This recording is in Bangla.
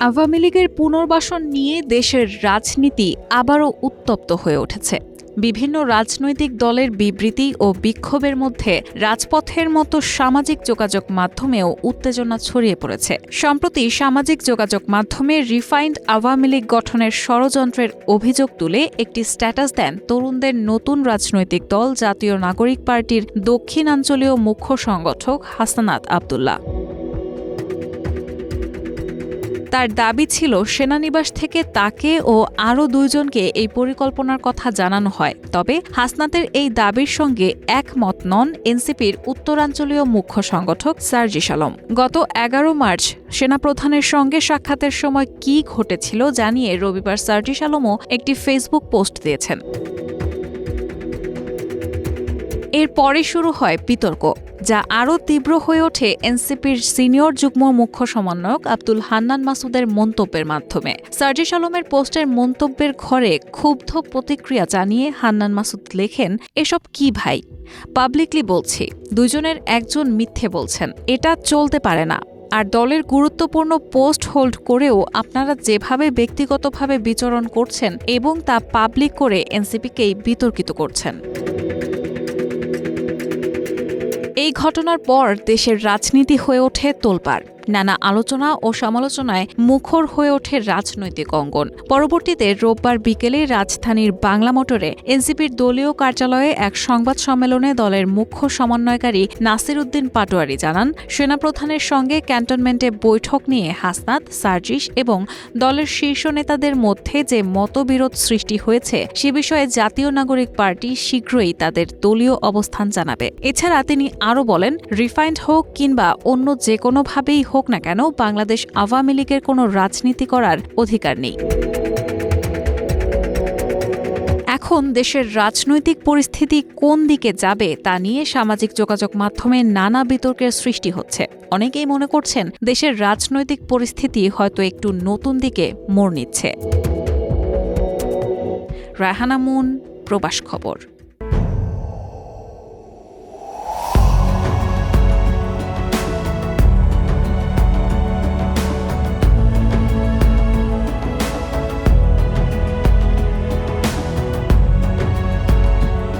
আওয়ামী লীগের পুনর্বাসন নিয়ে দেশের রাজনীতি আবারও উত্তপ্ত হয়ে উঠেছে। বিভিন্ন রাজনৈতিক দলের বিবৃতি ও বিক্ষোভের মধ্যে রাজপথের মতো সামাজিক যোগাযোগ মাধ্যমেও উত্তেজনা ছড়িয়ে পড়েছে। সম্প্রতি সামাজিক যোগাযোগ মাধ্যমে রিফাইন্ড আওয়ামী লীগ গঠনের ষড়যন্ত্রের অভিযোগ তুলে একটি স্ট্যাটাস দেন তরুণদের নতুন রাজনৈতিক দল জাতীয় নাগরিক পার্টির দক্ষিণাঞ্চলীয় মুখ্য সংগঠক হাসানাত আবদুল্লাহ। তার দাবি ছিল সেনানিবাস থেকে তাকে ও আরও দুইজনকে এই পরিকল্পনার কথা জানানো হয়। তবে হাসনাতের এই দাবির সঙ্গে একমত নন এনসিপির উত্তরাঞ্চলীয় মুখ্য সংগঠক সার্জিস আলম গত এগারো মার্চ সেনাপ্রধানের সঙ্গে সাক্ষাতের সময় কি ঘটেছিল জানিয়ে রবিবার সার্জিস আলমও একটি ফেসবুক পোস্ট দিয়েছেন। এরপরে শুরু হয় বিতর্ক, যা আরও তীব্র হয়ে ওঠে এনসিপির সিনিয়র যুগ্ম মুখ্য সমন্বয়ক আব্দুল হান্নান মাসুদের মন্তব্যের মাধ্যমে। সার্জিস আলমের পোস্টের মন্তব্যের ঘরে ক্ষুব্ধ প্রতিক্রিয়া জানিয়ে হান্নান মাসুদ লেখেন, এসব কি ভাই? পাবলিকলি বলছি দুজনের একজন মিথ্যে বলছেন, এটা চলতে পারে না। আর দলের গুরুত্বপূর্ণ পোস্ট হোল্ড করেও আপনারা যেভাবে ব্যক্তিগতভাবে বিচরণ করছেন এবং তা পাবলিক করে এনসিপিকেই বিতর্কিত করছেন। এই ঘটনার পর দেশের রাজনীতি হয়ে ওঠে তোলপাড়। নানা আলোচনা ও সমালোচনায় মুখর হয়ে ওঠে রাজনৈতিক অঙ্গন। পরবর্তীতে রোববার বিকেলে রাজধানীর বাংলা মোটরে এনসিপির দলীয় কার্যালয়ে এক সংবাদ সম্মেলনে দলের মুখ্য সমন্বয়কারী নাসির উদ্দিন পাটোয়ারি জানান, সেনাপ্রধানের সঙ্গে ক্যান্টনমেন্টে বৈঠক নিয়ে হাসনাত, সার্জিস এবং দলের শীর্ষ নেতাদের মধ্যে যে মতবিরোধ সৃষ্টি হয়েছে, সে বিষয়ে জাতীয় নাগরিক পার্টি শীঘ্রই তাদের দলীয় অবস্থান জানাবে। এছাড়া তিনি আরও বলেন, রিফাইন্ড হোক কিংবা অন্য যে কোনোভাবেই হোক না কেন, বাংলাদেশ আওয়ামী লীগের কোনো রাজনীতি করার অধিকার নেই। এখন দেশের রাজনৈতিক পরিস্থিতি কোন দিকে যাবে তা নিয়ে সামাজিক যোগাযোগ মাধ্যমে নানা বিতর্কের সৃষ্টি হচ্ছে। অনেকেই মনে করছেন, দেশের রাজনৈতিক পরিস্থিতি হয়তো একটু নতুন দিকে মোড় নিচ্ছে। রায়হানা মুন, প্রবাস খবর।